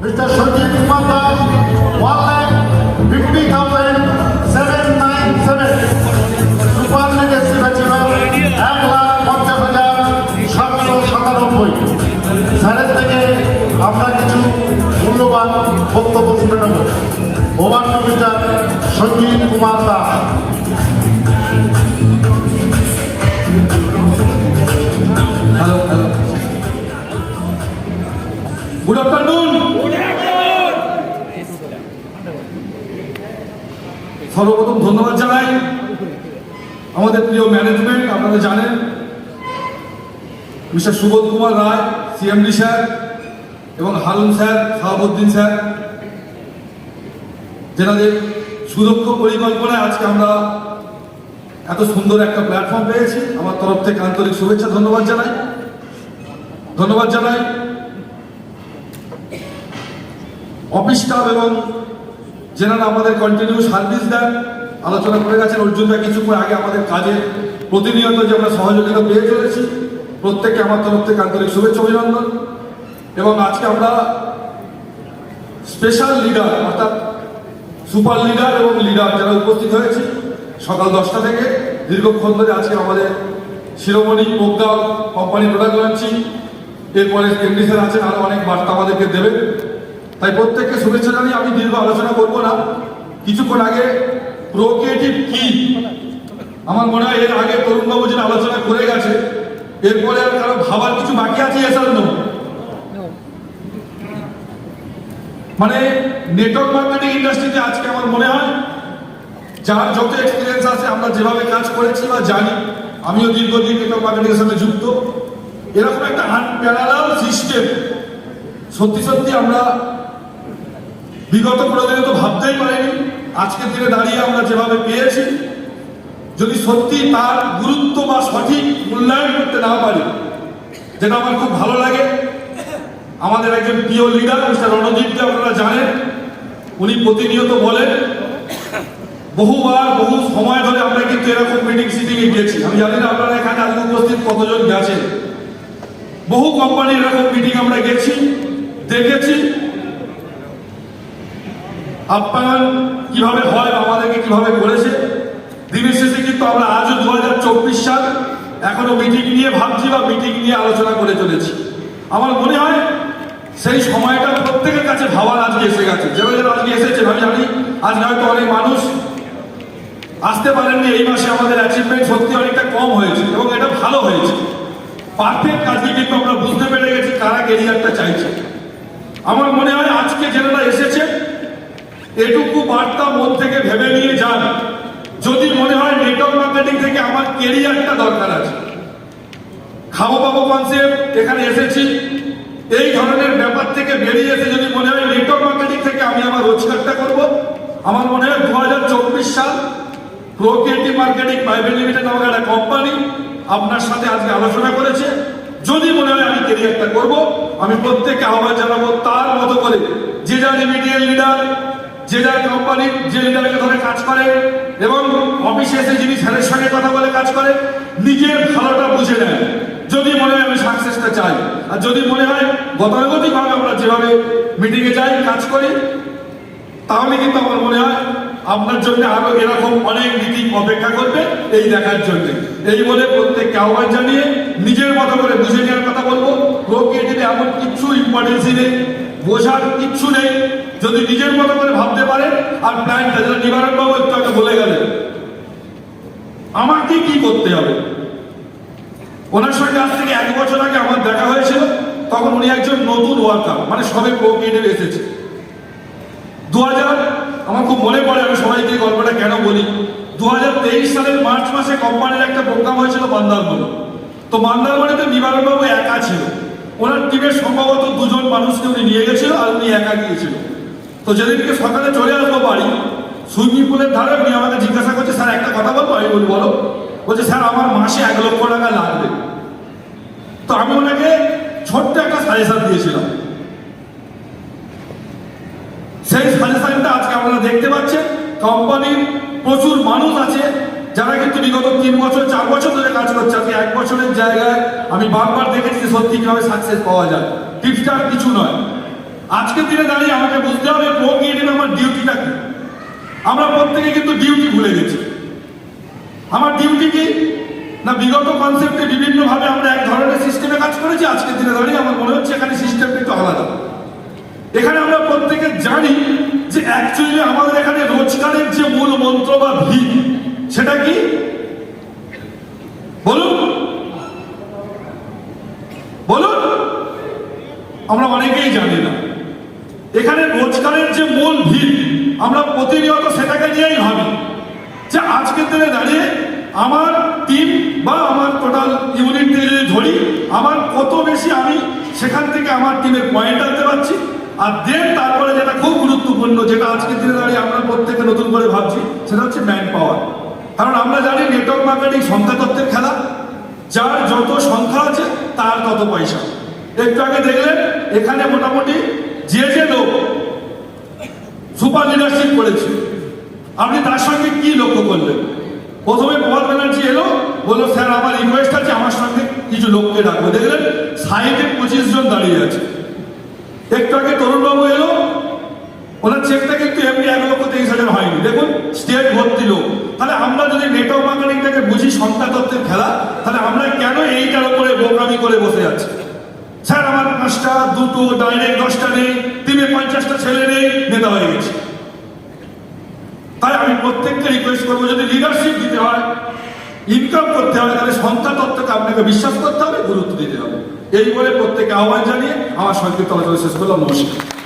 Mr. Sanjeev Kumar Das, one lakh fifty thousand seven nine seven. Super legacy bachelor এক লাখ পঞ্চাশ হাজার সাতশো সাতানব্বই স্যারের থেকে আমরা কিছু মূল্যবান বক্তব্য শুনে নেব to mister Sanjib Kumar Das hello hello সর্বপ্রথম ধন্যবাদ জানাই আমাদের প্রিয় ম্যানেজমেন্ট আপনারা জানেন, mister Subodh Kumar Roy CMD sir এবং হারুন স্যার শাহাবুদ্দিন স্যার, যেনাদের সুদক্ষ পরিকল্পনায় আজকে আমরা এত সুন্দর একটা প্ল্যাটফর্ম পেয়েছি। আমার তরফ থেকে আন্তরিক শুভেচ্ছা, ধন্যবাদ জানাই। ধন্যবাদ জানাই। অফিস স্টাফ এবং যেনারা আমাদের কন্টিনিউ সার্ভিস দেন। আলোচনা করে গেছেন। অর্জুন ভাই কিছুক্ষণ আগে আমাদের কাজে প্রতিনিয়ত যে আমরা সহযোগিতা পেয়ে চলেছি, প্রত্যেককে আমার তরফ থেকে আন্তরিক শুভেচ্ছা, অভিনন্দন। এবং আজকে আমরা স্পেশাল লিডার অর্থাৎ সুপার লিডার এবং লিডার যারা উপস্থিত হয়েছে, সকাল দশটা থেকে দীর্ঘক্ষণ ধরে আজকে আমাদের Shiromani Pragya company product launching এরপরে কেন্দ্রী স্যার আছেন আরও অনেক বার্তা আমাদেরকে দেবেন। তাই প্রত্যেককে শুভেচ্ছা জানিয়ে আমি দীর্ঘ আলোচনা করব না। কিছুক্ষণ আগে প্রোক্রিয়েটিভ কি? আমার মনে হয় এর আগে তরুণবাবু যেটা আলোচনা করে গেছে, এরপরে আর কারও ভাবার কিছু বাকি আছে এসার নো মানে নেটওয়ার্ক মার্কেটিং ইন্ডাস্ট্রিতে আজকে আমার মনে হয়, যার যত এক্সপিরিয়েন্স আছে, আমরা যেভাবে কাজ করেছি বা জানি, আমিও দীর্ঘদিন নেটওয়ার্ক মার্কেটিং এর সঙ্গে যুক্ত। এরকম একটা আনপ্যারালাল সিস্টেম সত্যি সত্যি আমরা বিগত কোনোদিনে তো ভাবতেই পারিনি। আজকের দিনে দাঁড়িয়ে আমরা যেভাবে পেয়েছি, যদি সত্যি তার গুরুত্ব বা সঠিক মূল্যায়ন করতে না পারি, যেটা আমার খুব ভালো লাগে, আমাদের একজন প্রিয় লিডার মিস্টার রণদীপকে আপনারা জানেন, উনি প্রতিনিয়ত বলেন, বহুবার, বহু সময় ধরে আমরা কিন্তু এরকম মিটিং সিটিংয়ে গেছি আমি জানি না আপনারা এখানে আজকে উপস্থিত কতজন গেছেন। বহু কোম্পানির এরকম মিটিং আমরা গেছি, দেখেছি আপ্যায়ন কীভাবে হয়, আমাদেরকে কীভাবে করেছে দিনের শেষে কিন্তু আমরা আজও দু হাজার চব্বিশ সাল এখনও মিটিং নিয়ে ভাবছি বা মিটিং নিয়ে আলোচনা করে চলেছি। আমার মনে হয় সেই সময়টা প্রত্যেকের কাছে ভাবার আজকে এসে গেছে। যেভাবে যেন আজকে এসেছে আমি জানি আজকে হয়তো অনেক মানুষ আসতে পারেননি, এই মাসে আমাদের অ্যাচিভমেন্ট সত্যি অনেকটা কম হয়েছে এবং এটা ভালো হয়েছে। পারফেক্ট কাজকে কিন্তু আমরা বুঝতে পেরে গেছি কারা কেরিয়ারটা চাইছে। আমার মনে হয় আজকে যেনারা এটুকু বার্তা মন থেকে ভেবে নিয়ে যান। যদি মনে হয় নেটওয়ার্ক মার্কেটিং থেকে আমার কেরিয়ারটা দরকার আছে। খাব পাবো কনসেপ্ট এখানে এসেছি। এই ধরনের ব্যাপার থেকে বেরিয়ে এসে যদি মনে হয় নেটওয়ার্ক মার্কেটিং থেকে আমি আমার রোজগারটা করব, আমার মনে হয় দু হাজার চব্বিশ সাল প্রোক্রিয়েটিভ মার্কেটিং প্রাইভেট লিমিটেড নামক একটা কোম্পানি আপনার সাথে আজকে আলোচনা করেছে। যদি মনে হয় আমি কেরিয়ারটা করব, আমি প্রত্যেককে আহ্বান জানাব তার মতো করে। যে যার ইমিডিয়েট লিডার যে যার কোম্পানির যে লিডারকে ধরে কাজ করে এবং অফিসে এসে যিনি স্যারের সঙ্গে কথা বলে কাজ করে, নিজের ভালোটা বুঝে নেয়। যদি মনে হয় আমি সাকসেসটা চাই, আর যদি মনে হয় গতানুগতিকভাবে আমরা যেভাবে মিটিংয়ে যাই, কাজ করি তাহলে কিন্তু আমার মনে হয় আপনার জন্য আরও এরকম অনেক মিটিং অপেক্ষা করবে এই দেখার জন্য। এই বলে প্রত্যেককে আহ্বান জানিয়ে নিজের মতো করে বুঝে নেওয়ার কথা বলব। প্রক্রিয়েটিভে এমন কিচ্ছু ইম্পর্টেন্সই নেই, বোঝার কিচ্ছু নেই। যদি নিজের মতো করে ভাবতে পারেন আর প্ল্যানটা যেটা নিবারণ বাবু একটু আগে বলে গেলেন, আমাকে কি করতে হবে? ওনার সঙ্গে আজ থেকে এক বছর আগে আমার দেখা হয়েছিল, তখন উনি একজন নতুন ওয়ার্কার মানে সবে প্রক্রিয়েটিভ এসেছে। দু হাজার আমার খুব মনে পড়ে, আমি সবাইকে গল্পটা কেন বলি? দু হাজার তেইশ সালের মার্চ মাসে কোম্পানির একটা প্রোগ্রাম হয়েছিল বান্দারবনে। তো বান্দারবনেতে নিবারণবাবু একা ছিল। ওনার টিমের সম্ভবত দুজন মানুষকে উনি নিয়ে গেছিল, আর উনি একা গিয়েছিল। তো যেদিনকে সকালে চলে আসব বাড়ি, সুইমিং পুলের ধারে উনি আমাকে জিজ্ঞাসা করছে, স্যার, একটা কথা বলব? আমি বলি, বলো। বলছে, স্যার, আমার মাসে এক লক্ষ টাকা লাগবে। তো আমি ওনাকে ছোট্ট একটা সাজেশন দিয়েছিলাম। সেই সাজেশনটা আজকে আপনারা দেখতে পাচ্ছেন। কোম্পানির প্রচুর মানুষ আছে, যারা কিন্তু বিগত তিন বছর, চার বছর ধরে কাজ করছে। আজকে এক বছরের জায়গায় আমি বারবার দেখেছি সত্যি কীভাবে সাকসেস পাওয়া যায়। টিপসটা কিছু নয়। আজকের দিনে দাঁড়িয়ে আমাকে বুঝতে হবে ক্রিয়েটিভ আমার ডিউটিটা কি। আমরা প্রত্যেকে কিন্তু ডিউটি ভুলে গেছি। আমার ডিউটি কি? না, বিগত কনসেপ্টে বিভিন্নভাবে আমরা এক ধরনের সিস্টেমে কাজ করেছি, আজকের দিনে দাঁড়িয়ে আমার মনে হচ্ছে এখানে সিস্টেমটা একটু আলাদা। এখানে আমরা প্রত্যেকে জানি যে অ্যাকচুয়ালি আমাদের এখানে রোজগারের যে মূল মন্ত্র বা ভিত, সেটা কি? বলুন। বলুন। আমরা অনেকেই জানি না। এখানে রোজগারের যে মূল ভিত, আমরা প্রতিনিয়ত সেটাকে নিয়েই ভাবি যে আজকের দিনে দাঁড়িয়ে আমার টিম বা আমার টোটাল ইউনিট যদি ধরি, আমার কত বেশি আমি সেখান থেকে আমার টিমের পয়েন্ট আনতে পারছি, আর দেন তারপরে যেটা খুব গুরুত্বপূর্ণ, যেটা আজকের দিনে দাঁড়িয়ে আমরা প্রত্যেকে নতুন করে ভাবছি, সেটা হচ্ছে ম্যান পাওয়ার কারণ আমরা জানি নেটওয়ার্ক মার্কেটিং সংখ্যা তত্ত্বের খেলা, যার যত সংখ্যা আছে তার তত পয়সা। একটু আগে দেখলেন, এখানে মোটামুটি যে যে লোক সুপার লিডারশিপ করেছে, আপনি তার সঙ্গে কি লক্ষ্য করলেন? প্রথমে প্রভাত ব্যানার্জি এলো, বলল, স্যার, আমার রিকোয়েস্ট আছে, আমার সঙ্গে কিছু লোককে ডাকবো। দেখলেন, সাইডে পঁচিশ জন দাঁড়িয়ে আছে। একটু আগে তরুণবাবু এলো, ওনার চেকটা কিন্তু এমনি এক লক্ষ তেইশ হাজার হয়নি। দেখুন স্টেট ভর্তি লোক। তাহলে আমরা যদি নেটওয়ার্ক মার্কেটিংটাকে বুঝি সংখ্যা তত্ত্বের খেলা, তাহলে আমরা কেন এইটার উপরে বোকামি করে বসে স্যার আমার পাঁচটা, দুটো ডাইরেক্ট দশটা নেই, তিনে পঞ্চাশটা ছেলে নেই, নেতা হয়ে গেছে। তাই আমি প্রত্যেককে রিকোয়েস্ট করব, যদি লিডারশিপ দিতে হয় ইনকাম করতে হবে, তাহলে সন্তান তত্ত্বকে আপনাকে বিশ্বাস করতে হবে, গুরুত্ব দিতে হবে। এই বলে প্রত্যেকে আহ্বান জানিয়ে আমার সংক্ষিপ্ত আলোচনা শেষ করলাম, নমস্কার।